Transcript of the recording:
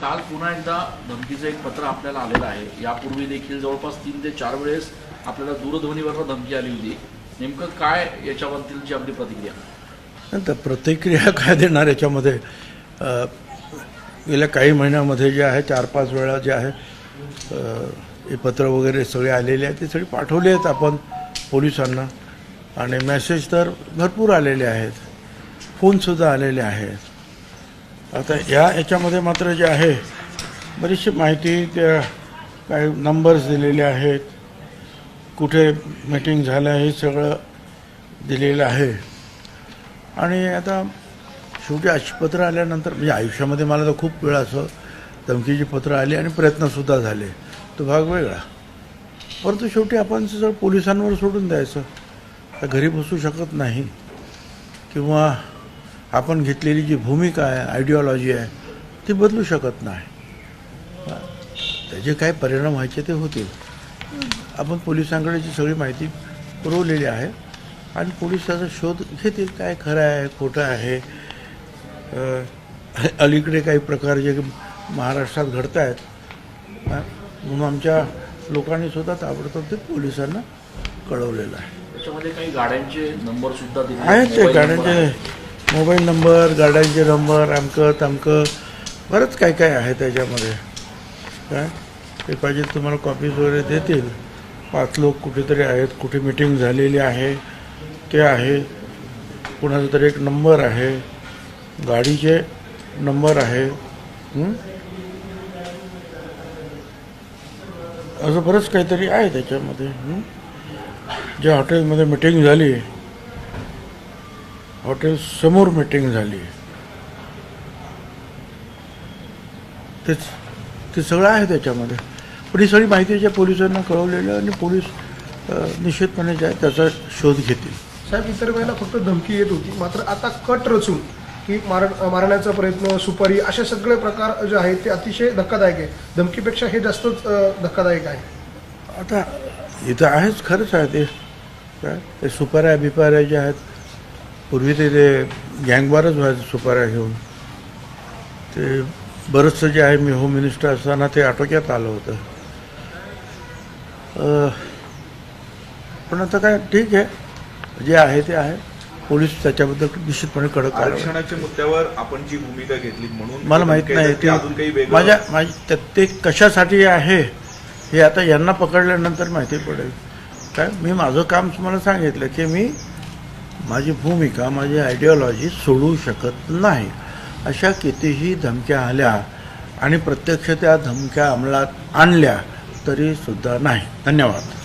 काल पुन्हा एकदा धमकीचं एक पत्र आपल्याला आलेलं आहे. यापूर्वी देखील जवळपास तीन ते चार वेळेस आपल्याला दूरध्वनीवर धमकी आली होती. नेमकं काय याच्याबद्दलची आपली प्रतिक्रिया? प्रतिक्रिया काय देणार याच्यामध्ये? गेल्या काही महिन्यामध्ये जे आहे चार पाच वेळा जे आहे हे पत्र वगैरे सगळे आलेले आहेत ते सगळे पाठवले आहेत आपण पोलिसांना. आणि मेसेज तर भरपूर आलेले आहेत. फोनसुद्धा आलेले आहेत. आता या याच्यामध्ये मात्र जे आहे बरीचशी माहिती त्या काही नंबर्स दिलेले आहेत. कुठे मीटिंग झालं हे सगळं दिलेलं आहे. आणि आता शेवटी अशी पत्र आल्यानंतर म्हणजे आयुष्यामध्ये मला तर खूप वेळा असं धमकीची पत्र आली आणि प्रयत्नसुद्धा झाले. तो भाग वेगळा. परंतु शेवटी आपण सगळं पोलिसांवर सोडून द्यायचं घरी बसू शकत नाही. किंवा आपण घेतलेली जी भूमिका आहे आयडिओलॉजी आहे ती बदलू शकत नाही. त्याचे काय परिणाम व्हायचे ते होतील. आपण पोलिसांकडे जी सगळी माहिती पुरवलेली आहे आणि पोलीस त्याचा शोध घेतील काय खरं आहे खोटं आहे. अलीकडे काही प्रकार जे महाराष्ट्रात घडत आहेत म्हणून आमच्या लोकांनी सुद्धा ताबडतोब ते पोलिसांना कळवलेलं आहे. त्याच्यामध्ये काही गाड्यांचे नंबर सुद्धा दिले आहेत ते गाड्यांचे. मोबाईल नंबर गाड्यांचे नंबर अमकं तमकं बरंच काय काय आहे त्याच्यामध्ये. काय? ते पाहिजे तुम्हाला कॉपीज वगैरे देतील. पाच लोक कुठेतरी आहेत कुठे मिटिंग झालेली आहे ते आहे. कुणाचा तरी एक नंबर आहे. गाडीचे नंबर आहे. असं बरंच काहीतरी आहे त्याच्यामध्ये. ज्या हॉटेलमध्ये मिटिंग झाली हॉटेल समोर मीटिंग झाली. तेच ते सगळं आहे त्याच्यामध्ये. पण ही सगळी माहिती ज्या पोलिसांना कळवलेलं आणि पोलीस निश्चितपणे जे आहे त्याचा शोध घेतील. साहेब इतर वेळेला फक्त धमकी येत होती. मात्र आता कट रचून की मार मारण्याचा प्रयत्न सुपारी असे सगळे प्रकार जे आहेत ते अतिशय धक्कादायक आहे. धमकीपेक्षा हे जास्तच धक्कादायक आहे. आता इथं आहेच खरंच आहे ते. काय? ते सुपाऱ्या बिपाऱ्या ज्या आहेत पूर्वी ते ते गँगवारच व्हायचं सुपाऱ्या घेऊन. ते बरंचसं जे आहे मी होम मिनिस्टर असताना ते आटोक्यात आलं होतं. पण आता काय ठीक आहे. जे आहे ते आहे. पोलीस त्याच्याबद्दल निश्चितपणे कडक आरक्षणाच्या मुद्द्यावर आपण जी भूमिका घेतली म्हणून मला माहीत नाही ते अजून काही माझ्या माझी त्या- ते कशासाठी आहे हे आता यांना पकडल्यानंतर माहिती पडेल. काय मी माझं काम तुम्हाला सांगितलं की मी माझी भूमिका माझी आयडिओलॉजी सोडू शकत नाही. अशा कितीही धमक्या आल्या आणि प्रत्यक्ष त्या धमक्या अंमलात आणल्या तरीसुद्धा नाही. धन्यवाद.